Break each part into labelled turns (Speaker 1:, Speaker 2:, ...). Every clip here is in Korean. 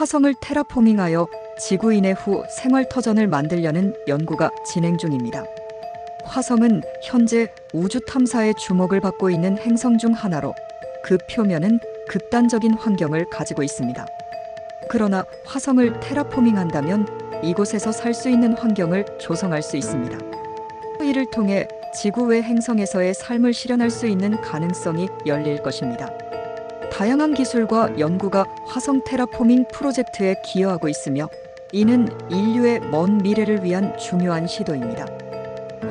Speaker 1: 화성을 테라포밍하여 지구인의 후 생활 터전을 만들려는 연구가 진행 중입니다. 화성은 현재 우주 탐사의 주목을 받고 있는 행성 중 하나로 그 표면은 극단적인 환경을 가지고 있습니다. 그러나 화성을 테라포밍한다면 이곳에서 살 수 있는 환경을 조성할 수 있습니다. 이를 통해 지구 외 행성에서의 삶을 실현할 수 있는 가능성이 열릴 것입니다. 다양한 기술과 연구가 화성 테라포밍 프로젝트에 기여하고 있으며 이는 인류의 먼 미래를 위한 중요한 시도입니다.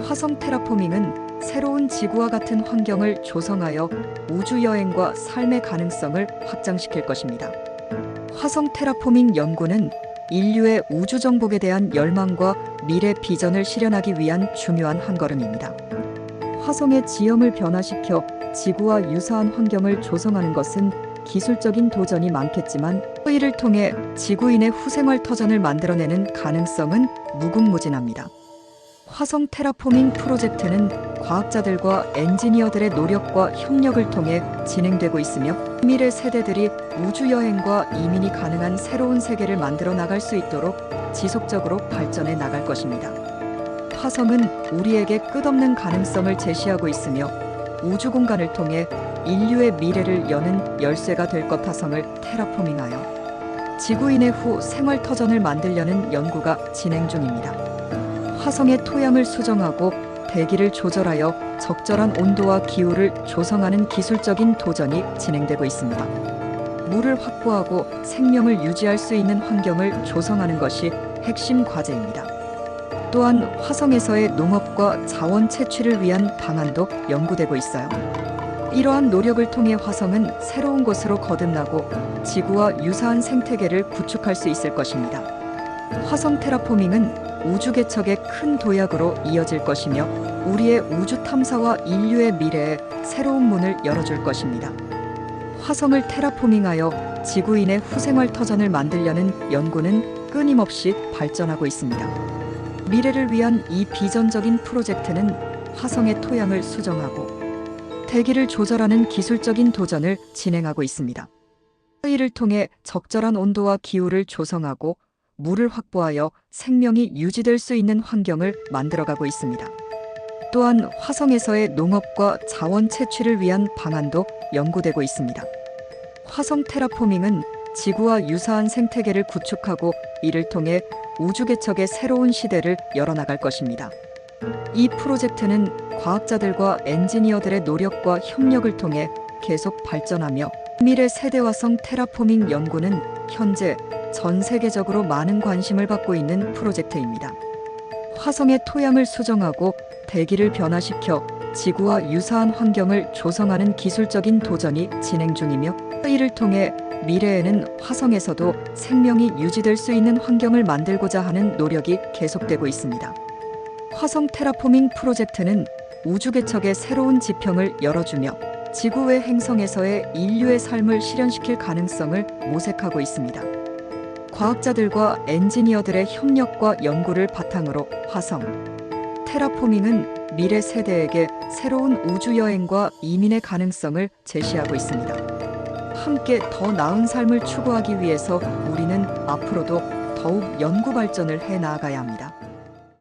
Speaker 1: 화성 테라포밍은 새로운 지구와 같은 환경을 조성하여 우주 여행과 삶의 가능성을 확장시킬 것입니다. 화성 테라포밍 연구는 인류의 우주 정복에 대한 열망과 미래 비전을 실현하기 위한 중요한 한 걸음입니다. 화성의 지형을 변화시켜 지구와 유사한 환경을 조성하는 것은 기술적인 도전이 많겠지만 이를 통해 지구인의 후생활 터전을 만들어내는 가능성은 무궁무진합니다. 화성 테라포밍 프로젝트는 과학자들과 엔지니어들의 노력과 협력을 통해 진행되고 있으며 미래 세대들이 우주 여행과 이민이 가능한 새로운 세계를 만들어 나갈 수 있도록 지속적으로 발전해 나갈 것입니다. 화성은 우리에게 끝없는 가능성을 제시하고 있으며 우주 공간을 통해 인류의 미래를 여는 열쇠가 될 것 화성을 테라포밍하여 지구인의 후 생활 터전을 만들려는 연구가 진행 중입니다. 화성의 토양을 수정하고 대기를 조절하여 적절한 온도와 기후를 조성하는 기술적인 도전이 진행되고 있습니다. 물을 확보하고 생명을 유지할 수 있는 환경을 조성하는 것이 핵심 과제입니다. 또한 화성에서의 농업과 자원 채취를 위한 방안도 연구되고 있어요. 이러한 노력을 통해 화성은 새로운 곳으로 거듭나고 지구와 유사한 생태계를 구축할 수 있을 것입니다. 화성 테라포밍은 우주 개척의 큰 도약으로 이어질 것이며 우리의 우주 탐사와 인류의 미래에 새로운 문을 열어줄 것입니다. 화성을 테라포밍하여 지구인의 후생활 터전을 만들려는 연구는 끊임없이 발전하고 있습니다. 미래를 위한 이 비전적인 프로젝트는 화성의 토양을 수정하고 대기를 조절하는 기술적인 도전을 진행하고 있습니다. 이를 통해 적절한 온도와 기후를 조성하고 물을 확보하여 생명이 유지될 수 있는 환경을 만들어가고 있습니다. 또한 화성에서의 농업과 자원 채취를 위한 방안도 연구되고 있습니다. 화성 테라포밍은 지구와 유사한 생태계를 구축하고 이를 통해 우주 개척의 새로운 시대를 열어나갈 것입니다. 이 프로젝트는 과학자들과 엔지니어들의 노력과 협력을 통해 계속 발전하며 미래 세대화성 테라포밍 연구는 현재 전 세계적으로 많은 관심을 받고 있는 프로젝트입니다. 화성의 토양을 수정하고 대기를 변화시켜 지구와 유사한 환경을 조성하는 기술적인 도전이 진행 중이며 이를 통해 미래에는 화성에서도 생명이 유지될 수 있는 환경을 만들고자 하는 노력이 계속되고 있습니다. 화성 테라포밍 프로젝트는 우주 개척의 새로운 지평을 열어주며 지구 외 행성에서의 인류의 삶을 실현시킬 가능성을 모색하고 있습니다. 과학자들과 엔지니어들의 협력과 연구를 바탕으로 화성 테라포밍은 미래 세대에게 새로운 우주 여행과 이민의 가능성을 제시하고 있습니다. 함께 더 나은 삶을 추구하기 위해서 우리는 앞으로도 더욱 연구 발전을 해 나가야 합니다.